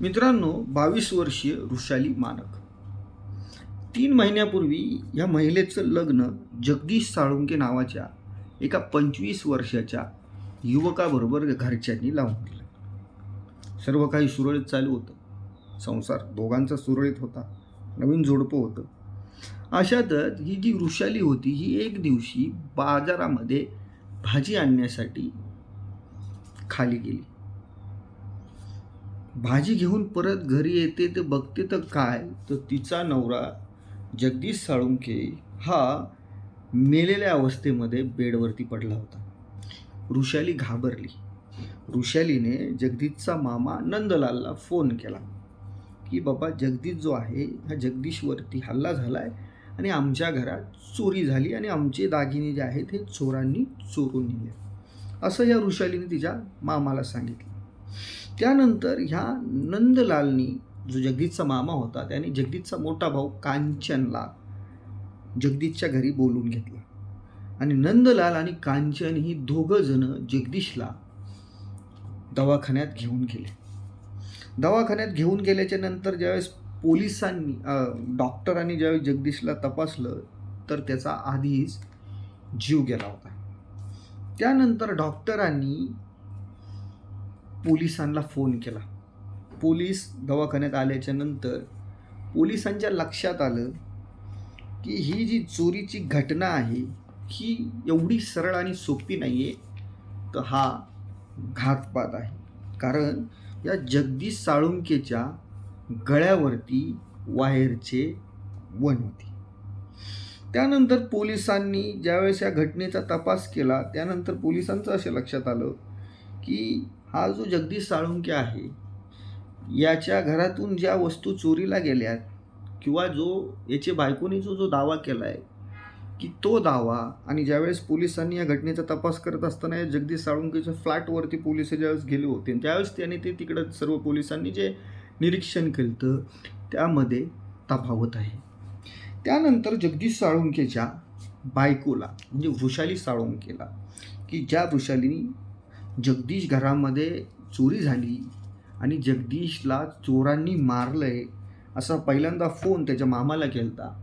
मित्रांनो बावीस वर्षीय ऋषाली मानक. तीन महिन्यापूर्वी या महिलेचं लग्न जगदीश साळुंके नावाच्या एका पंचवीस वर्षाच्या युवकाबरोबर घरच्यांनी लावून दिलं. सर्व काही सुरळीत चालू होतं. संसार दोघांचा सुरळीत होता. नवीन जोडपं होतं. अशातच ही जी ऋषाली होती ही एक दिवशी बाजारामध्ये भाजी आणण्यासाठी खाली गेली. भाजी घेऊन परत घरी येते ते बघते तर काय? तर तिचा नवरा जगदीश साळुंके हा मेलेल्या अवस्थेमध्ये बेडवरती पडला होता. ऋषाली घाबरली. ऋषालीने जगदीशचा मामा नंदलालला फोन केला की बाबा जगदीश जो आहे हा जगदीशवरती हल्ला झाला आहे आणि आमच्या घरात चोरी झाली आणि आमचे दागिने जे आहेत हे चोरांनी चोरून नेले. असं या ऋषालीने तिच्या मामाला सांगितलं. त्यानंतर ह्या नंदलालनी जो जगदीशचा मामा होता त्याने जगदीशचा मोठा भाऊ कांचनला जगदीशच्या घरी बोलून घेतला. आणि नंदलाल आणि कांचन ही दोघंजणं जगदीशला दवाखान्यात घेऊन गेले. दवाखान्यात घेऊन गेल्याच्यानंतर ज्यावेळेस पोलिसांनी डॉक्टरांनी ज्यावेळेस जगदीशला तपासलं तर त्याचा आधीच जीव गेला होता. त्यानंतर डॉक्टरांनी पोलिसांना फोन केला. पोलीस दवाखान्यात आल्याच्यानंतर पोलिसांच्या लक्षात आलं की ही जी चोरीची घटना आहे ही एवढी सरळ आणि सोपी नाही आहे तर हा घातपात आहे. कारण या जगदीश साळुंकेच्या गळ्यावरती वायरचे वन होते. त्यानंतर पोलिसांनी ज्यावेळेस या घटनेचा तपास केला त्यानंतर पोलिसांचं असे लक्षात आलं की हा जो जगदीश साळुंके आहे याच्या घरातून ज्या वस्तू चोरीला गेल्या किंवा जो याचे बायकोनी जो जो दावा केला आहे की तो दावा आणि ज्यावेळेस पोलिसांनी या घटनेचा तपास करत असताना या जगदीश साळुंकेच्या फ्लॅटवरती पोलीस ज्यावेळेस गेले होते त्यावेळेस त्याने ते तिकडं सर्व पोलिसांनी जे निरीक्षण केलं त्यामध्ये तफावत आहे. त्यानंतर जगदीश साळुंकेच्या बायकोला म्हणजे वृषाली साळुंकेला की ज्या वृषालीनी जगदीश घरामध्ये चोरी झाली आणि जगदीशला चोरांनी मारलं आहे असा पहिल्यांदा फोन त्याच्या मामाला केलता.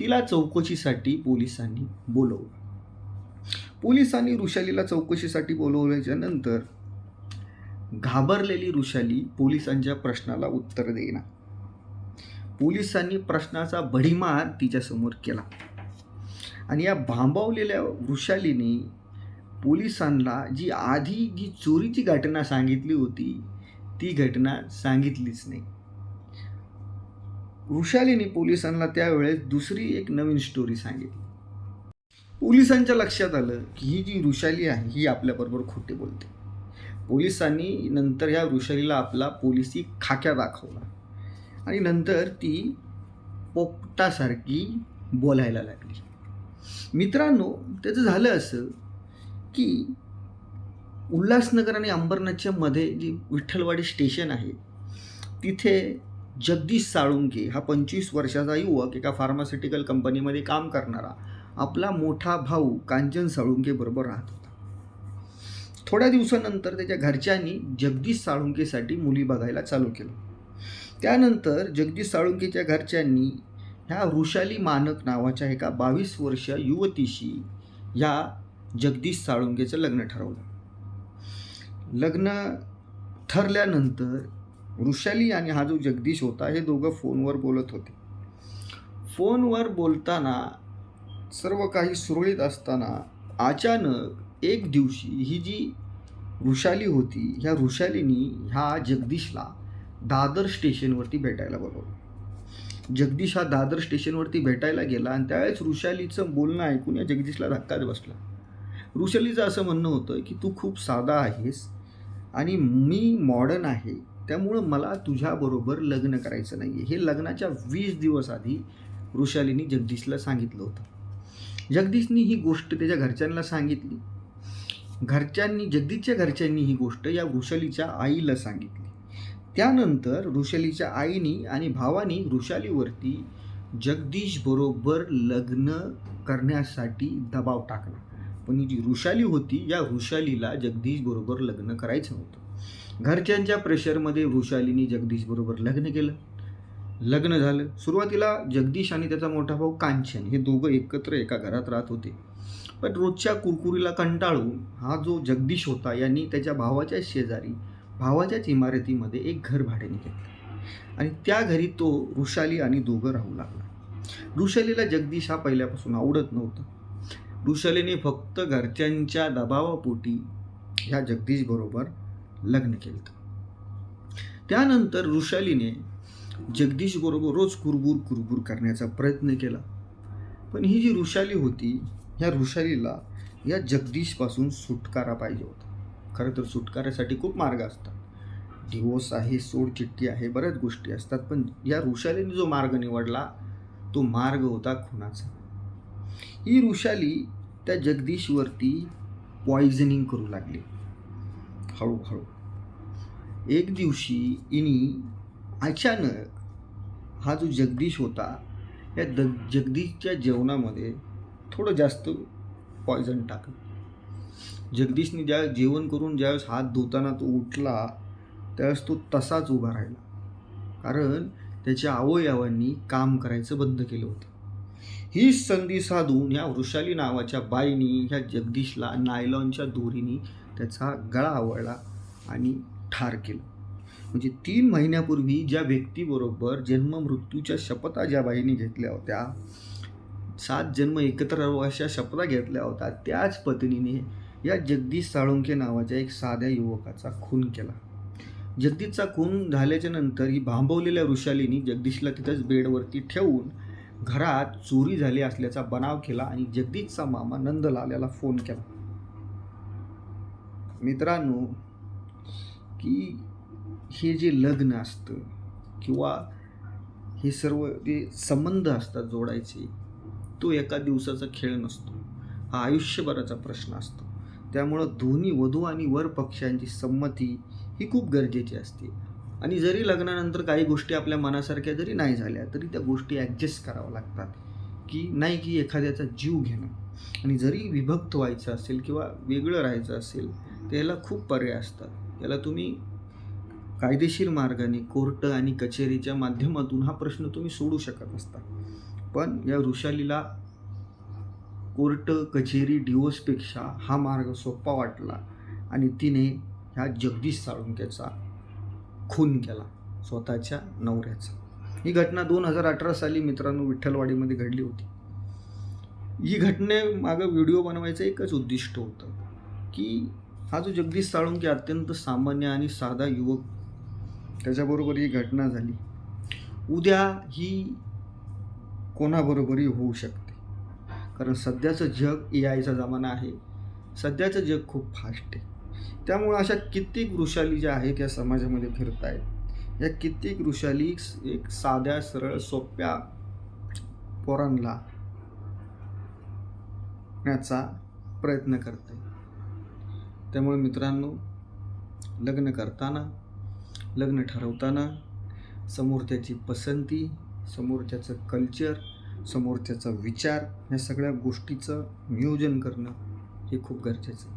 तिला चौकशीसाठी पोलिसांनी बोलवलं. पोलिसांनी ऋषालीला चौकशीसाठी बोलवल्याच्या नंतर घाबरलेली ऋषाली पोलिसांच्या प्रश्नाला उत्तर देईना. पोलिसांनी प्रश्नाचा भडीमार तिच्यासमोर केला. आणि या भांबावलेल्या वृषालीने पोलिसांना जी आधी जी चोरीची घटना सांगितली होती ती घटना सांगितलीच नाही. वृषालीने पोलिसांना त्यावेळेस दुसरी एक नवीन स्टोरी सांगितली. पोलिसांच्या लक्षात आलं की ही जी वृषाली आहे ही आपल्याबरोबर खोटे बोलते. पोलिसांनी नंतर ह्या वृषालीला आपला पोलिसी खाक्या दाखवला. आणि नंतर ती पोपटासारखी बोलायला लागली. मित्रांनो त्याचं झालं असं की उल्हासनगर आणि अंबरनाथच्या मध्ये जी विठ्ठलवाडी स्टेशन आहे तिथे जगदीश साळुंके हा पंचवीस वर्षाचा युवक एका फार्मास्युटिकल कंपनीमध्ये काम करणारा आपला मोठा भाऊ कांचन साळुंकेबरोबर राहत होता. थोड्या दिवसानंतर त्याच्या घरच्यांनी जगदीश साळुंकेसाठी मुली बघायला चालू केलं. त्यानंतर जगदीश साळुंकेच्या घरच्यांनी ह्या वृषाली मानक नावाच्या एका बावीस वर्ष युवतीशी ह्या जगदीश साळुंगेचं लग्न ठरवलं. लग्न ठरल्यानंतर वृषाली आणि हा जो जगदीश होता हे दोघं फोनवर बोलत होते. फोनवर बोलताना सर्व काही सुरळीत असताना अचानक एक दिवशी ही जी वृषाली होती ह्या वृषालीनी ह्या जगदीशला दादर स्टेशनवरती भेटायला बोलवलं. जगदीश हा दादर स्टेशनवरती भेटायला गेला आणि त्यावेळेस वृषालीचं बोलणं ऐकून या जगदीशला धक्काच बसला. ऋषलीचं असं म्हणणं होतं की तू खूप साधा आहेस आणि मी मॉडर्न आहे त्यामुळं मला तुझ्याबरोबर लग्न करायचं नाही आहे हे लग्नाच्या वीस दिवस आधी ऋषालीनी जगदीशला सांगितलं होतं. जगदीशनी ही गोष्ट त्याच्या घरच्यांना सांगितली. घरच्यांनी जगदीशच्या घरच्यांनी ही गोष्ट या वृषालीच्या आईला सांगितली. त्यानंतर ऋषालीच्या आईनी आणि भावानी ऋषालीवरती जगदीशबरोबर लग्न करण्यासाठी दबाव टाकला. पण ही जी ऋषाली होती या ऋषालीला जगदीश बरोबर लग्न करायचं होतं. घरच्यांच्या प्रेशरमध्ये वृषालीने जगदीशबरोबर लग्न केलं. लग्न झालं. सुरुवातीला जगदीश आणि त्याचा मोठा भाऊ कांचन हे दोघं एकत्र एका घरात राहत होते. पण रोजच्या कुरकुरीला कंटाळून हा जो जगदीश होता यांनी त्याच्या भावाच्या शेजारी भावाच्याच इमारतीमध्ये एक घर भाड्याने घेतलं. आणि त्या घरी तो वृषाली आणि दोघं राहू लागला. वृषालीला जगदीश हा पहिल्यापासून आवडत नव्हता. कुशलीने फक्त घरच्यांच्या दबावापोटी ह्या जगदीशबरोबर लग्न केलं. त्यानंतर ऋषालीने जगदीशबरोबर रोज कुरबूर कुरबुर करण्याचा प्रयत्न केला. पण ही जी ऋषाली होती ह्या ऋषालीला या जगदीशपासून सुटकारा पाहिजे होता. खरं तर सुटकारासाठी खूप मार्ग असतात. डिवोर्स आहे सोडचिठ्ठी आहे बऱ्याच गोष्टी असतात. पण या ऋषालीने जो मार्ग निवडला तो मार्ग होता खुनाचा. ही ऋषाली त्या जगदीशवरती पॉइझनिंग करू लागली. हळूहळू. एक दिवशी इनी अचानक हा जो जगदीश होता या द जगदीशच्या जेवणामध्ये थोडं जास्त पॉयझन टाकलं. जगदीशने ज्या जेवण करून ज्यावेळेस हात धुताना तो उठला त्यावेळेस तो तसाच उभा राहिला. कारण त्याच्या आवयावांनी काम करायचं बंद केलं होतं. ही संधी साधून ह्या वृषाली नावाच्या बाईनी ह्या जगदीशला नायलॉनच्या दोरीनी त्याचा गळा आवळला आणि ठार केलं. म्हणजे तीन महिन्यापूर्वी ज्या व्यक्तीबरोबर जन्ममृत्यूच्या शपथा ज्या बाईंनी घेतल्या होत्या सात जन्म एकत्र अशा शपथा घेतल्या होत्या त्याच पत्नीने या जगदीश साळुंके नावाच्या एक साध्या युवकाचा खून केला. जगदीशचा खून झाल्याच्यानंतर ही भांबवलेल्या वृषालीनी जगदीशला तिथंच बेडवरती ठेवून घरात चोरी झाली असल्याचा बनाव केला आणि जगदीशचा मामा नंदलाल याला फोन केला. मित्रांनो की हे जे लग्न असतं किंवा हे सर्व जे संबंध असतात जोडायचे तो एका दिवसाचा खेळ नसतो. हा आयुष्यभराचा प्रश्न असतो. त्यामुळं दोन्ही वधू आणि वर पक्षांची संमती ही खूप गरजेची असते. आणि जरी लग्नानंतर काही गोष्टी आपल्या मनासारख्या जरी नाही झाल्या तरी त्या गोष्टी ॲडजस्ट कराव्या लागतात. की नाही की एखाद्याचा जीव घेणं. आणि जरी विभक्त व्हायचं असेल किंवा वेगळं राहायचं असेल त्याला खूप पर्याय असतात. त्याला तुम्ही कायदेशीर मार्गाने कोर्ट आणि कचेरीच्या माध्यमातून हा प्रश्न तुम्ही सोडू शकत असता पण या ऋषालीला कोर्ट कचेरी डिवोर्सपेक्षा हा मार्ग सोपा वाटला आणि तिने ह्या जगदीश साळुंक्याचा खून केला स्वतःच्या नवऱ्याचा. ही घटना दोन हजार अठरा साली मित्रांनो विठ्ठलवाडीमध्ये घडली होती. ही घटनेमागं व्हिडिओ बनवायचं एकच उद्दिष्ट होतं की हा जो जगदीश साळुंके अत्यंत सामान्य आणि साधा युवक त्याच्याबरोबर ही घटना झाली. उद्या ही कोणाबरोबरही होऊ शकते. कारण सध्याचं जग ए आयचा जमाना आहे. सध्याचं जग खूप फास्ट आहे. त्यामुळं अशा कित्येक वृषाली ज्या आहेत या समाजामध्ये फिरत आहेत या कित्येक वृषाली एक साध्या सरळ सोप्या पोरांना याचा प्रयत्न करते त्यामुळे मित्रांनो लग्न करताना लग्न ठरवताना समोरच्याची पसंती समोरच्याचं कल्चर समोरच्याचा विचार या सगळ्या गोष्टीचं नियोजन करणं हे खूप गरजेचं आहे.